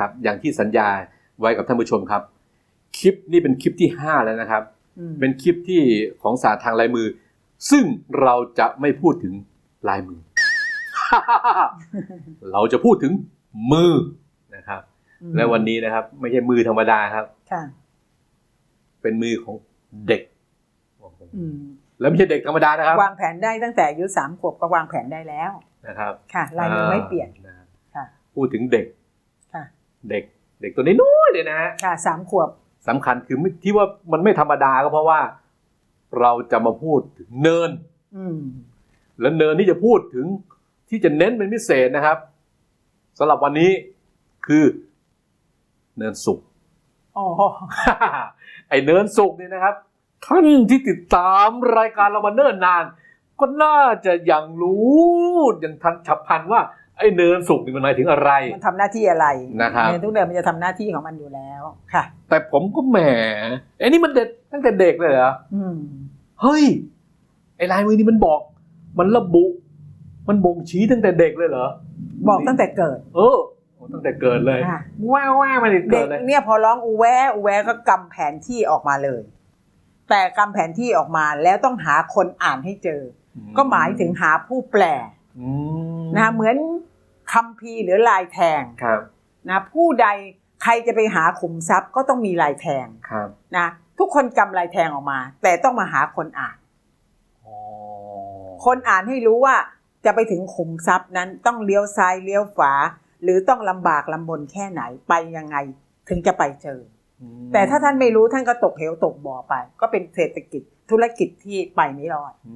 นะครับ อย่างที่สัญญาไว้กับท่านผู้ชมครับ คลิปนี้เป็นคลิปที่ 5 แล้วนะครับอืมเป็นคลิปที่ของศาสตร์ทางลายมือ ซึ่งเราจะไม่พูดถึงลายมือ เราจะพูดถึงมือนะครับอืมและวันนี้นะครับ ไม่ใช่มือธรรมดาครับค่ะเป็นมือของเด็กอืมแล้วไม่ใช่เด็กธรรมดานะครับ วางแผนได้ตั้งแต่อายุสามขวบก็วางแผนได้แล้วนะครับ ค่ะลายมือไม่เปลี่ยนอ่านะครับค่ะพูดถึงเด็กค่ะ เด็กเด็กตัวนี้น้อยๆเลยนะฮะค่ะสามขวบสำคัญคือไม่ที่ว่ามันไม่ธรรมดาก็เพราะว่า เราจะมาพูดถึงเนินอืมและเนินที่จะพูดถึงที่จะเน้นเป็นพิเศษนะครับสำหรับวันนี้คือเนินสุกอ๋อไอเนินสุกเนี่ยนะครับท่านที่ติดตามรายการเรามาเนิ่นนาน ก็น่าจะยังรู้อย่างทันฉับพลันว่า ไอเนินสุกนี่มันหมายถึงอะไร มันทำหน้าที่อะไรนะครับเยนทุกเดือนมันจะทำหน้าที่ของมันอยู่แล้วค่ะ แต่ผมก็แหมไอ้นี่มันเด็ดตั้งแต่เด็กเลยเหรออืมเฮ้ยไอ้ลายมือนี่มันบอก มันระบุ มันบ่งชี้ตั้งแต่เด็กเลยเหรอบอกตั้งแต่เกิด เออตั้งแต่เกิดเลยค่ะว้าวว้ามาเด็กเด็เกิกดเลย เนี่ยพอร้องอูแวอูแวก็กำแผนที่ออกมาเลย แต่กำแผนที่ออกมาแล้วต้องหาคนอ่านให้เจอ ก็หมายถึงหาผู้แปล อืม นะเหมือน คัมภีร์หรือลายแทงครับนะผู้ใดใครจะไปหาขุมทรัพย์ก็ต้องมีลายแทงครับนะทุกคนกำลายแทงออกมา แต่ต้องมาหาคนอ่านอ๋อคนอ่านให้รู้ว่าจะไปถึงขุมทรัพย์นั้นต้องเลี้ยวซ้ายเลี้ยวขวาหรือต้องลำบากลำบนแค่ไหนไปยังไงถึงจะไปเจออืมแต่ถ้าท่านไม่รู้ท่านก็ตกเหวตกบ่อไป ก็เป็นเศรษฐกิจธุรกิจที่ไปไม่รอดอื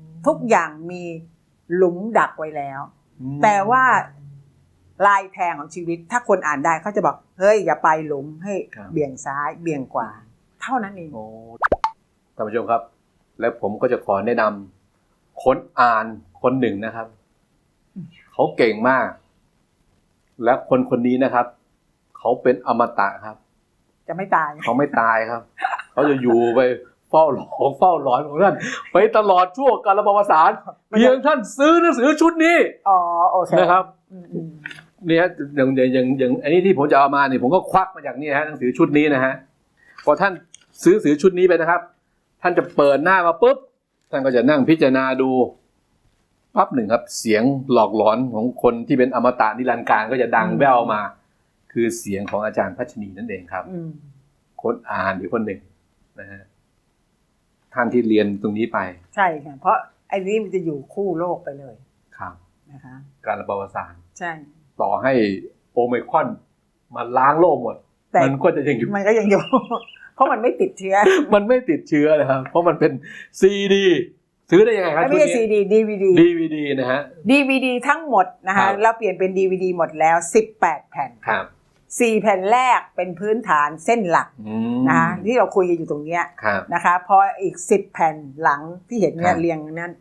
มทุกอย่างมีหลุมดักไว้แล้วอืม แต่ว่าลายแทงของชีวิต ถ้าคนอ่านได้เขาจะบอก เฮ้ย อย่าไปหลุมให้ครับเบี่ยงซ้ายเบี่ยงขวาเท่านั้นเองโอ้ท่านผู้ชมครับ และผมก็จะขอแนะนำคนอ่านคนหนึ่งนะครับเขาเก่งมาก และคนคนนี้นะครับเขาเป็นอมตะครับ จะไม่ตายเขาไม่ตายครับเขาจะอยู่ไป เฝ้าหลอกเฝ้าหลอนของท่านไปตลอดช่วงกาลประวัติศาสตร์เพียงท่านซื้อหนังสือชุดนี้อ๋อโอเคนะครับอืมอืมเนี่ยอย่างอย่างอย่างอย่างอันนี้ที่ผมจะเอามาเนี่ยผมก็ควักมาจากนี่ฮะหนังสือชุดนี้นะฮะพอท่านซื้อหนังสือชุดนี้ไปนะครับ ท่านจะเปิดหน้ามาปุ๊บท่านก็จะนั่งพิจารณาดูปั๊บหนึ่งครับ เสียงหลอกหลอนของคนที่เป็นอมตะนิรันดร์การก็จะดังแว่วมา คือเสียงของอาจารย์พัชนีนั่นเองครับอืมคนอ่านหรือคนหนึ่งนะฮะ ท่านที่เรียนตรงนี้ไป ใช่ค่ะเพราะไอ้นี้มันจะอยู่คู่โลกไปเลยครับนะคะ การระบาดศาสตร์ใช่ ต่อให้โอไมครอนมาล้างโลกหมดแต่มันก็จะยังอยู่มันก็ยังอยู่ เพราะมันไม่ติดเชื้อ มันไม่ติดเชื้อนะครับเพราะมันเป็นซีดีซื้อได้ยังไงครับไม่ใช่ซีดีดีวีดีดีวีดีนะฮะดีวีดีทั้งหมดนะครัคะบเราเปลี่ยนเป็นดีวีดีหมดแล้ว 18 แผ่นครับ 4แผ่นแรกเป็นพื้นฐานเส้นหลักอืมนะคะที่เราคุยกันอยู่ตรงเนี้ยครับนะคะพออีก10แผ่นหลังที่เห็นเนี่คยรับเรียงนั้น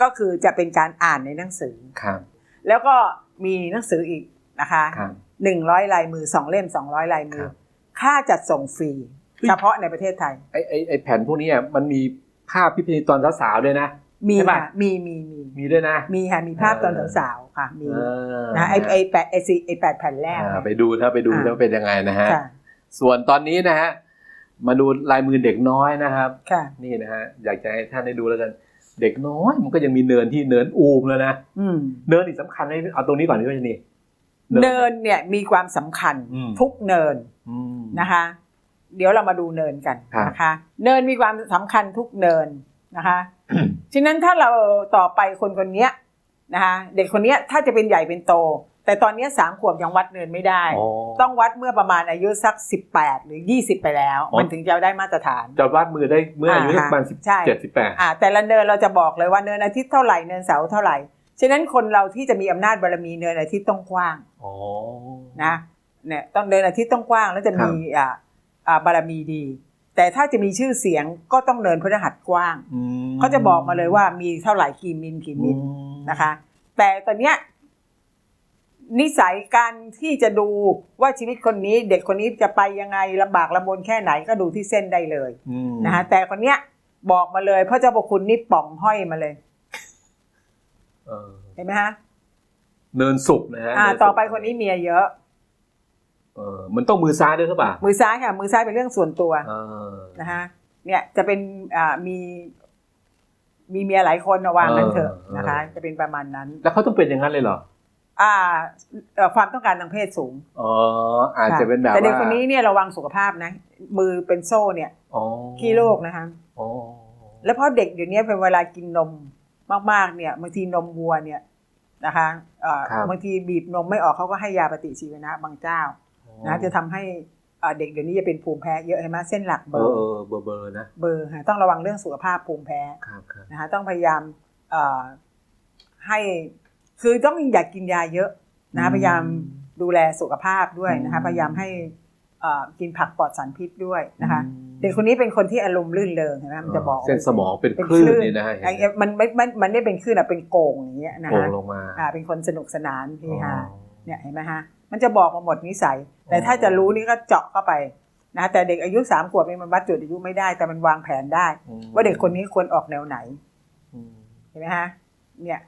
ก็คือจะเป็นการอ่านในหนังสือครับแล้วก็มีหนังสืออีกนะคะครับหนึ่งร้อยลายมือสองเล่มสองร้อยลายมือครับค่าจัดส่งฟรีเฮ้ยเฉพาะในประเทศไทยไอไอไอแผ่นพวกนี้อะมันมีภาพพิพิธตอนสาวๆด้วยนะ มีใช่ปะค่ะมีมีมีมีด้วยนะ มีค่ะมีภาพเออตอนสาวๆค่ะมีเออนะไอไอแปดไอซีไอแปดแผ่นแรกอ่าไปดูถ้าไปดูอ่าถ้าเป็นยังไงนะฮะค่ะส่วนตอนนี้นะฮะมาดูลายมือเด็กน้อยนะครับค่ะนี่นะฮะอยากจะให้ท่านได้ดูแล้วกัน เด็กน้อยมันก็ยังมีเนินที่เนินอูมแล้วนะอืมเนินอีกสำคัญเลยเอาตรงนี้ก่อนพี่วัชนีเนินเนี่ยมีความสำคัญอืมทุกเนินอืมนะคะ เดี๋ยวเรามาดูเนินกันครับนะคะ เนินมีความสำคัญทุกเนินนะคะ ฉะนั้นถ้าเราต่อไปคนคนเนี้ยนะคะเด็กคนเนี้ยถ้าจะเป็นใหญ่เป็นโต แต่ตอนเนี้ยสามขวบยังวัดเนินไม่ได้อ๋อต้องวัดเมื่อประมาณอายุสัก 18 หรือ 20 ไปแล้วอ๋อมันถึงจะได้มาตรฐาน จะวาดมือได้เมื่ออายุอ่าประมาณสิบใช่เจ็ดสิบแปดอ่าแต่ละเนินเราจะบอกเลยว่าเนินอาทิตย์เท่าไหร่เนินเสาร์เท่าไหร่ฉะนั้นคนเราที่จะมีอำนาจบารมีเนินอาทิตย์ต้องกว้างอ๋อนะเนี่ยต้องเนินอาทิตย์ต้องกว้างแล้วจะมีอ่าอ่าบารมีดี แต่ถ้าจะมีชื่อเสียงก็ต้องเนินพฤหัสกว้างอืมเขาจะบอกมาเลยว่ามีเท่าไหร่กี่มิลกี่มิลอืมนะคะ แต่ตอนเนี้ยนิสัยการที่จะดูว่าชีวิตคนนี้เด็กคนนี้จะไปยังไงลำบากลำบนแค่ไหนก็ดูที่เส้นได้เลยอืมนะคะแต่คนเนี้ยบอกมาเลยเพราะเจ้าพระคุณนี่ป่องห้อยมาเลยเออเห็นไหมฮะเนินสุกนะฮะอ่าเสุกต่อไปคนนี้เมียเยอะ เออมันต้องมือซ้ายด้วยหรือเปล่ามือซ้ายค่ะ มือซ้ายเป็นเรื่องส่วนตัวเออนะฮะเนี่ยจะเป็นอ่ามี มีเมียหลายคนนะวางนั้นเถอะนะคะ จะเป็นประมาณนั้น แล้วเขาต้องเป็นอย่างนั้นเลยเหรออ่าเอ่อความต้องการทางเพศสูงอ๋ออาจจะเป็นแบบแต่เด็กว่าคนนี้เนี่ยระวังสุขภาพนะ มือเป็นโซ่เนี่ยอ๋อขี้โรคนะคะอ๋อแล้วเพราะเด็กเดี๋ยวนี้เป็นเวลากินนมมากๆเนี่ยบางทีนมวัวเนี่ยนะคะเอ่อบางทีบีบนมไม่ออกเขาก็ให้ยาปฏิชีวนะบางเจ้า นะจะทำให้เอ่อเด็กเดี๋ยวนี้จะเป็นภูมิแพ้เยอะเห็นไหมเส้นหลักเบเอออร์เออเบอร์เบอร์นะเบอร์ค่ะต้องระวังเรื่องสุขภาพภูมิแพ้ครับครับนะคะต้องพยายามเอ่อให้คือต้องอย่ากกินยาเยอะนะคะพยายามดูแลสุขภาพด้วยนะคะพยายามให้เอ่อกินผักปลอดสารพิษด้วยนะคะเด็กคนนี้เป็นคนที่อารมณ์ลื่นเริงเห็นไหมมันจะบอกเส้นสมองเป็นเป็นคลื่นคลื่นนี่นะฮะเห็นไอ้ไหมเงี้ยมันไม่มันมันไม่เป็นคลื่นอะเป็นโก่งอย่างเงี้ยนะโป่งคะลงมาอ่าเป็นคนสนุกสนานเฮฮาอ๋อเนี่ยเห็นไหมฮะ มันจะบอกมาหมดนิสัย แต่ถ้าจะรู้นี่ก็เจาะเข้าไปนะแต่เด็กอายุสามขวบนี่มันวัดจุดอายุไม่ได้ แต่มันวางแผนได้อืมว่าเด็กคนนี้ควรออกแนวไหนอืมเห็นไหมฮะ เนี่ย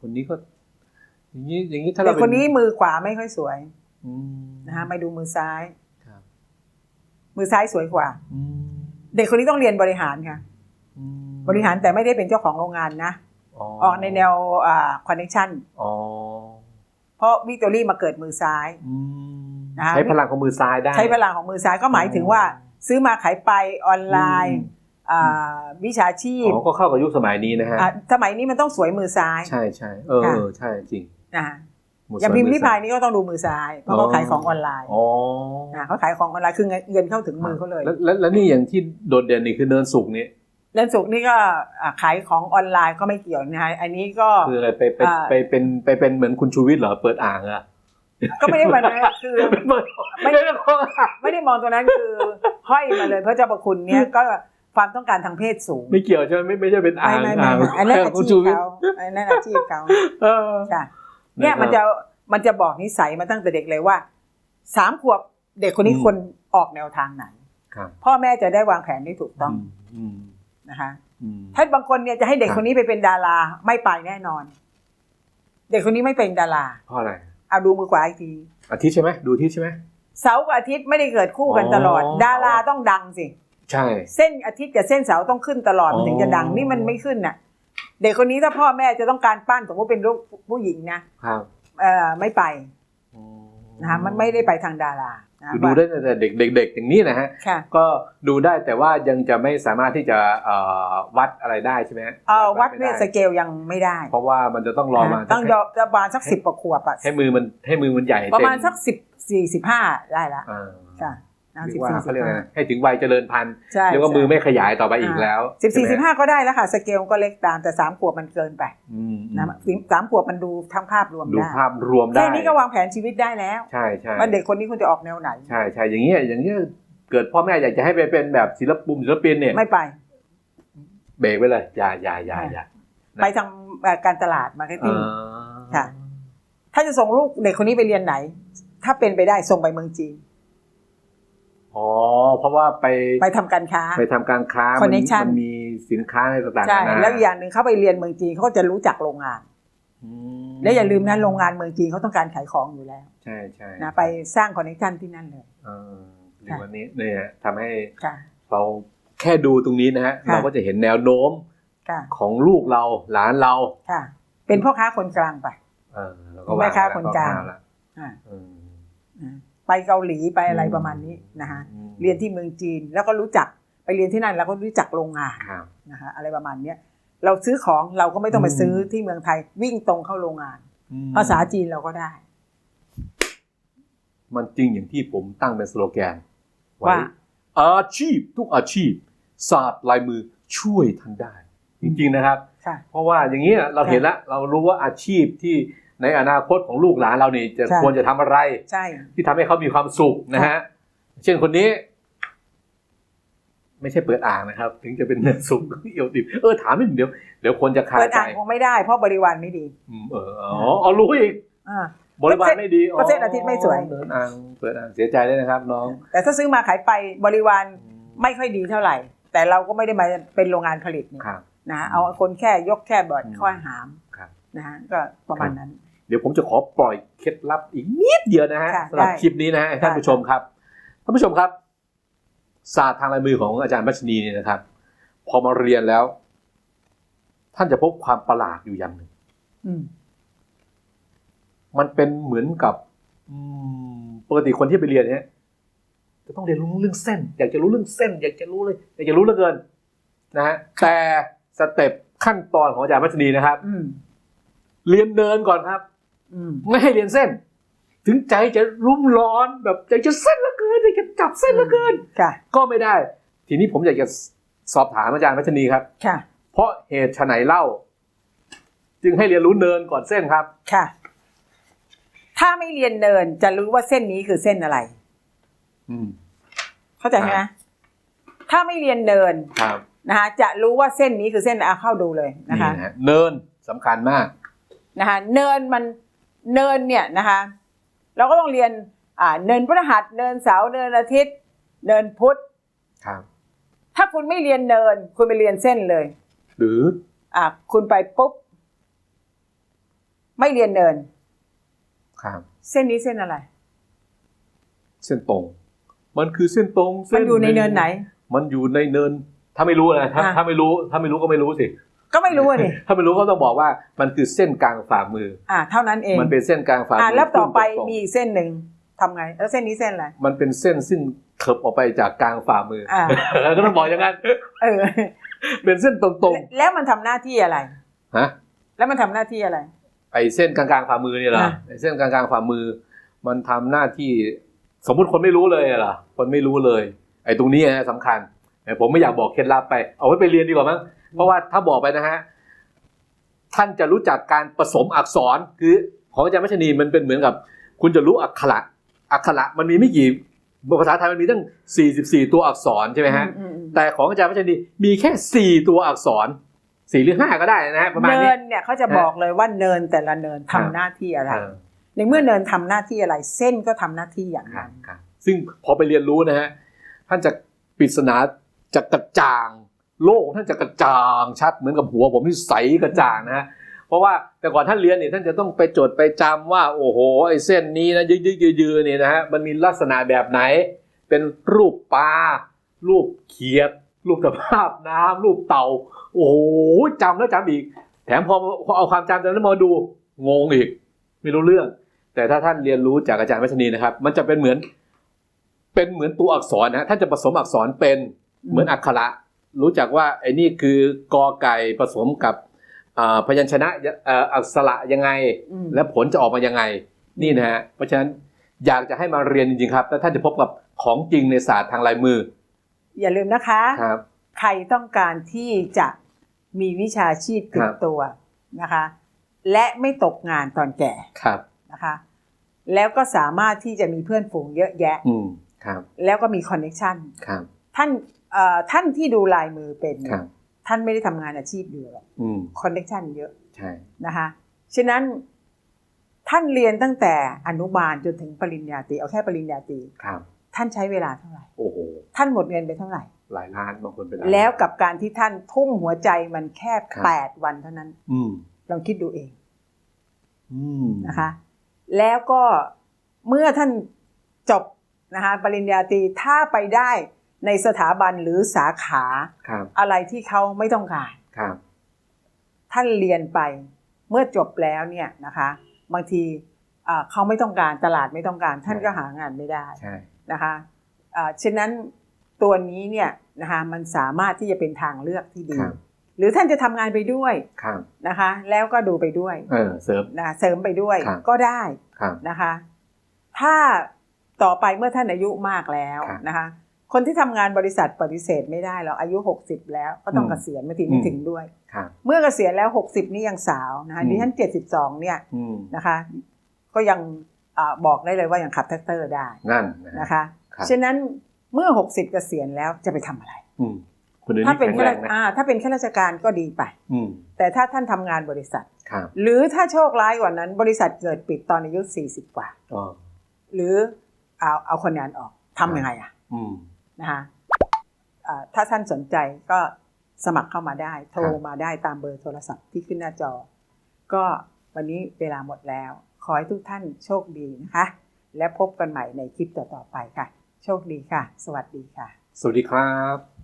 คนนี้ก็อย่างนี้อย่างนี้ถ้าเราเด็กคนนี้มือขวาไม่ค่อยสวยอืมนะฮะมาดูมือซ้ายครับมือซ้ายสวยกว่าอืมเด็กคนนี้ต้องเรียนบริหารค่ะอืมบริหารแต่ไม่ได้เป็นเจ้าของโรงงานนะออกในแนวอ่าคอนเนคชั่นอ๋อ เพราะวิกตอรี่มาเกิดมือซ้ายอืมนะใช้พลังของมือซ้ายได้ ใช้พลังของมือซ้ายก็หมายถึงว่า ซื้อมาขายไปออนไลน์อ่าวิชาชีพอ๋อก็เข้ากับยุคสมัยนี้นะฮะอะสมัยนี้มันต้องสวยมือซ้าย ใช่ใช่เออค่ะเออใช่จริงนะหมดอย่างส่วนพิมพ์มืริพายนี่ก็ต้องดูมือซ้าย เพราะเขาขายของออนไลน์อ๋อนะเขาขายของออนไลน์คือเงินเข้าถึงมือเขาเลย แล้วแล้วแล้วนี่อย่างที่โดดเด่นนี่คือเนินสุกนี่ เล่นสุกนี่ก็อะขายของออนไลน์ก็ไม่เกี่ยวนะฮะอันนี้ก็คืออะไรไปไปอ่าไปเป็นไปเป็นเหมือนคุณชูวิทย์เหรอเปิดอ่างอะก็ไม่ได้มันนะคือเปิดไม่ไม่ได้ของไม่ได้มองตัวนั้นคือห้อยมาเลยเพราะเจ้าประคุณเนี่ยก็ความต้องการทางเพศสูง ไม่เกี่ยวใช่ไหมไม่ไม่ใช่เป็นอ่าไม่งไม่ไม่อ่างไม่อันนั้นอาคุณชีชูพวิทย์เขาอันนั้นอาชีพเขาเออจ้ะเนี่ยนะครับมันจะมันจะบอกนิสัยมาตั้งแต่เด็กเลยว่าสามขวบเด็กคนนี้อืมควรออกแนวทางไหนครับพ่อแม่จะได้วางแผนได้ถูกต้องมอืม นะคะอืมถ้าบางคนเนี่ยจะให้เด็กครับคนนี้ไปเป็นดาราไม่ไปแน่นอน เด็กคนนี้ไม่เป็นดาราเพราะอะไรเอาดูมือขวาอีกทีอาทิตย์ใช่ไหมดูอาทิตย์ใช่ไหมเสาร์กับอาทิตย์ไม่ได้เกิดคู่กันตลอดอ๋อดาราต้องดังสิใช่ เส้นอาทิตย์กับเส้นเสาร์ต้องขึ้นตลอดอ๋อมันถึงจะดังนี่มันไม่ขึ้นน่ะ เด็กคนนี้ถ้าพ่อแม่จะต้องการปั้นสมมติเป็นลูกผู้หญิงนะครับ เอ่อไม่ไปอืม นะคะมันไม่ได้ไปทางดารานะคือดูได้ตั้งแต่เด็กเด็กๆอย่างนี้นะฮะค่ะก็ดูได้แต่ว่ายังจะไม่สามารถที่จะเอ่อวัดอะไรได้ใช่ไหมฮะเออวัดไม่เวทไสเกลยังไม่ได้ เพราะว่ามันจะต้องรอมาต้องยอประมาณสักสิบกว่าขวบอะให้มือมันให้มือมันใหญ่ประมาณเต็สักสิบสี่สิบห้าได้ละอ่าค่ะนะ เรีสิยบกว่าสี่เขาสิเรียบกห้าอะไรให้ถึงวัยเจริญพันธุ์ใช่เรียกว่ามือไม่ขยายต่อไปอีกแล้วสิบสี่ใช่สิบไหมห้าก็ได้แล้วค่ะ สเกลก็เล็กตามแต่สามขวบมันเกินไปอืมนะสามขวบมันดูทั้งภาพรวมดูได้ภาพรวมได้แค่นี้ก็วางแผนชีวิตได้แล้วใช่ใช่ว่าเด็กคนนี้คุณจะออกแนวไหนใช่ใช่อย่างเงี้ยอย่างเงี้ยเกิดพ่อแม่อยากจะให้ไปเป็นแบบศิลปุมศิลปินเนี่ยไม่ไป เบรกไว้เลยอย่าอย่าอย่าอย่านะไปทางเอ่อการตลาดมาร์เก็ตติ้งอ่าค่ะ ถ้าจะส่งลูกเด็กคนนี้ไปเรียนไหน ถ้าเป็นไปได้ส่งไปเมืองจีน อ๋อเพราะว่าไปไปทำการค้า ไปทำการค้ามั Connection มันมีสินค้าในต่างๆใช่นานาแล้วอีกอย่างหนึ่งเขาไปเรียนเมืองจีนเขาก็จะรู้จักโรงงานอืมและอย่าลืมนะโรงงานเมืองจีนเขาต้องการขายของอยู่แล้ว ใช่ใช่นะไปสร้างคอนเนคชันที่นั่นเลยเออในวันนี้เนี่ยทำให้ค่ะเราแค่ดูตรงนี้นะฮะค่ะเราก็จะเห็นแนวโน้มค่ะของลูกเราหลานเราค่ะ เป็นพ่อค้าคนกลางไปเออเราก็แม่ค้าว่คนกลางคร่วๆแล้วอ่าเออนะ ไปเกาหลีไปอะไรประมาณนี้นะฮะอืมเรียนที่เมืองจีนแล้วก็รู้จักไปเรียนที่นั่นแล้วก็รู้จักโรงงานครับนะคะอะไรประมาณเนี้ยเราซื้อของเราก็ไม่ต้องไปอืมซื้อที่เมืองไทยวิ่งตรงเข้าโรงงานอืมภาษาจีนเราก็ได้ มันจริงอย่างที่ผมตั้งเป็นสโลแกนไว่าอาชีพทุกอาชีพ ศาสตร์ลายมือช่วยท่านได้ จริง ๆนะครับค่ะเพราะว่าอย่างนี้ยเราเห็นแล้วเรารู้ว่าอาชีพที่ ในอนาคตของลูกหลานเรานี่จะใช่ ควรจะทำอะไร ใช่ ที่ทำให้เขามีความสุขนะฮะ เช่นคนนี้ ไม่ใช่เปิดอ่างนะครับ ถึงจะเป็นเนื้อสุกเอียวดิบเออถามนิดเดียวเดี๋ยวคนจะคาเปิดใจอ่างคงไม่ได้เพราะบริวารไม่ดีอืมเอออ๋อเอารู้อีกอ่า บริวารไม่ดีก็เส้นอาทิตย์ไม่สวย เปิดอ่างเปิดอ่างเสียใจด้วยนะครับ น้องแต่ถ้าซื้อมาขายไปบริวารไม่ค่อยดีเท่าไหร่ แต่เราก็ไม่ได้มาเป็นโรงงานผลิตนี่ครับ นะเอาคนแค่ยกแค่บอร์ดอืมข้อหามครับนะฮะก็ประมาณนั้น เดี๋ยวผมจะขอปล่อยเคล็ดลับอีกนิดเดียวนะฮะค่ะสำหรับได้คลิปนี้นะฮะท่านได้ผู้ชมครับท่านผู้ชมครับ ศาสตร์ทางลายมือของอาจารย์มัชนีเนี่ยนะครับ พอมาเรียนแล้ว ท่านจะพบความประหลาดอยู่อย่างหนึ่งอืมมันเป็นเหมือนกับอืมปกติคนที่ไปเรียนเนี่ยจะต้องเรียนรู้เรื่องเส้น อยากจะรู้เรื่องเส้น อยากจะรู้เลย อยากจะรู้เหลือเกิน นะฮะแต่ สเต็ปขั้นตอนของอาจารย์มัชนีนะครับ อืมเรียนเนินก่อนครับ อืม ไม่ให้เรียนเส้น ถึงใจจะรุ่มร้อนแบบใจจะเส้นเหลือเกินอยากจะจับเส้นเหลือเกิน ค่ะ ก็ไม่ได้ ทีนี้ผมอยากจะสอบถามอาจารย์มัชนีครับ ค่ะ เพราะเหตุไฉนเล่า จึงให้เรียนรู้เนินก่อนเส้นครับ ค่ะ ถ้าไม่เรียนเนินจะรู้ว่าเส้นนี้คือเส้นอะไร อืมเข้าใจไหมครับถ้าไม่เรียนเนิน ครับ นะคะจะรู้ว่าเส้นนี้คือเส้นอาเข้าดูเลยนะคะนี่นะฮะเนินสำคัญมาก นะคะเนินมันเนินเนี่ยนะคะเราก็ต้องเรียนอ่าเนินพฤหัสเนินเสาร์เนินอาทิตย์ เนินพุธครับ ถ้าคุณไม่เรียนเนิน คุณไปเรียนเส้นเลยหรืออ่าคุณไปปุ๊บไม่เรียนเนิน ครับเส้นนี้เส้นอะไร เส้นตรง มันคือเส้นตรงมัเส้นอยู่ในเนินไหน มันอยู่ในเนิน ถ้าไม่รู้นะถ้าอะถ้าไม่รู้ ถ้าไม่รู้ก็ไม่รู้สิ ก็ไม่รู้อะดิถ้าไม่รู้ก็ต้องบอกว่ามันคือเส้นกลางฝ่ามือ อ่า เท่านั้นเอง มันเป็นเส้นกลางฝ่ามือ่าแล้วต่อไปตรงๆมีอีกเส้นหนึ่งทำไง แล้วเส้นนี้เส้นอะไร มันเป็นเส้นซึ่งเถิบออกไปจากกลางฝ่ามือออ่าก็ต้องบอกอย่างนั้น เออ เป็นเส้นตรงแล้วมันทำหน้าที่อะไรๆฮะ แล้วมันทำหน้าที่อะไร ไอ้เส้นกลางๆฝ่ามือเนี่ยเหรออะไอ้เส้นกลางๆฝ่ามือ มันทำหน้าที่ สมมุติคนไม่รู้เลยอะเหรอ คนไม่รู้เลย ไอ้ตรงนี้นะสำคัญแต่ ผมไม่อยากบอกเคล็ดลับไป เอาไว้ไปเรียนดีกว่ามั้งเพราะว่าถ้าบอกไปนะฮะท่านจะรู้จักการผสมอักษรคือของอาจารย์มัชนีมันเป็นเหมือนกับ คุณจะรู้อักขระอักขระมันมีไม่กี่ภาษาไทยมันมีตั้ง 44 ตัวอักษรใช่ไหมฮะอืมอืมแต่ของอาจารย์มัชนีมีแค่ 4 ตัวอักษรสี่หรือห้าก็ได้นะฮะประมาณเนินี้นเนี่ยเขาจะบอกเลยว่าเนินแต่ละเนินทำครับหน้าที่อะไรอ่าในเมื่อเนินทำหน้าที่อะไร เส้นก็ทำหน้าที่อย่างครับนั้นครับซึ่งพอไปเรียนรู้นะฮะท่านจะปริศนา จะกระจ่าง โลกท่านจะกระจ่างชัดเหมือนกับหัวผมที่ใสกระจ่างนะฮะเพราะว่าแต่ก่อนท่านเรียนเนี่ยท่านจะต้องไปจดไปจำว่า โอ้โหไอ้เส้นนี้นะยืดๆยืดเนี่ยนะฮะมันมีลักษณะแบบไหน เป็นรูปปลารูปเขียด รูปตะภาพน้ำรูปเต่า โอ้โหจำแล้วจำอีก แถมพอพอเอาความจำจากนั้นมาดูงงอีก ไม่รู้เรื่อง แต่ถ้าท่านเรียนรู้จากอาจารย์วัชนีนะครับ มันจะเป็นเหมือน เป็นเหมือนตัวอักษรนะท่านจะผสมอักษรเป็น เหมือนอักขระ รู้จักว่าไอ้นี่คือกอไก่ผสมกับอ่าพยัญชนะเอ่ออักษระยังไงอืมและผลจะออกมายังไง นี่นะฮะเพราะฉะนั้นอยากจะให้มาเรียนจริงๆครับแล้วท่านจะพบกับของจริงในศาสตร์ทางลายมือ อย่าลืมนะคะครับใครต้องการที่จะมีวิชาชีพติครัดบตัวนะคะ และไม่ตกงานตอนแก่ครับนะคะ แล้วก็สามารถที่จะมีเพื่อนฝูงเยอะแยะ อืมครับ แล้วก็มีคอนเน็ชันครับท่านเอ่อ ท่านที่ดูลายมือเป็นครับท่านไม่ได้ทำงานอาชีพเดียวหรอกอืมคอนเน็ชันเยอะใช่นะคะฉะนั้นท่านเรียนตั้งแต่อนุบาลจนถึงปริญญาตรีเอาแค่ปริญญาตรีครับ ท่านใช้เวลาเท่าไหร่โอ้โหท่านหมดเงินไปเท่าไหร่ หลายล้านบางคนเป็นล้านแล้วกับการที่ท่านทุ่มหัวใจมันแค่ครับแปดวันเท่านั้น อืมลองคิดดูเองอืมนะคะ แล้วก็เมื่อท่านจบนะคะ ปริญญาตรีถ้าไปได้ ในสถาบันหรือสาขาครับอะไรที่เขาไม่ต้องการครับท่านเรียนไปเมื่อจบแล้วเนี่ยนะคะบางทีอ่าเขาไม่ต้องการตลาดไม่ต้องการ ท่านก็หางานไม่ได้ใช่นะคะอ่าฉะนั้นตัวนี้เนี่ยนะคะมันสามารถที่จะเป็นทางเลือกที่ดีครับหรือท่านจะทำงานไปด้วยครับนะคะ แล้วก็ดูไปด้วยเออเสริมนะเสริมไปด้วยครับก็ได้ครับนะคะ ถ้าต่อไปเมื่อท่านอายุมากแล้วครับนะคะ คนที่ทำงานบริษัทปฏิเสธไม่ได้แล้วอายุ 60 แล้วก็ต้องอืมเกษียณไม่ถึงไม่อืมถึงด้วยครับเมื่อเกษียณแล้ว 60 นี่ยังสาวนะคะอืมดิฉัน 72 เนี่ยอืมนะคะ ก็ยังอาบอกได้เลยว่ายังขับแท็กเตอร์ได้นั่นนะฮะนะคะครับฉะนั้นเมื่อ 60 เกษียณแล้วจะไปทำอะไรอืมคุณเดินถ้านี่เป็นแข็งข้าแรรางชนะอ่าถ้าเป็นข้าราชการก็ดีไปอืมแต่ถ้าท่านทำงานบริษัทครับหรือถ้าโชคร้ายกว่านั้น บริษัทเกิดปิดตอนอายุ 40 กว่าอ๋อหรือเอาเอาคนงานออกทำยังไงอะอืม นะคะถ้าท่านสนใจก็สมัครเข้ามาได้ โทรมาได้ตามเบอร์โทรศัพท์ที่ขึ้นหน้าจอ ก็วันนี้เวลาหมดแล้ว ขอให้ทุกท่านโชคดีนะคะ และพบกันใหม่ในคลิปต่อๆไปค่ะ โชคดีค่ะ สวัสดีค่ะ สวัสดีครับ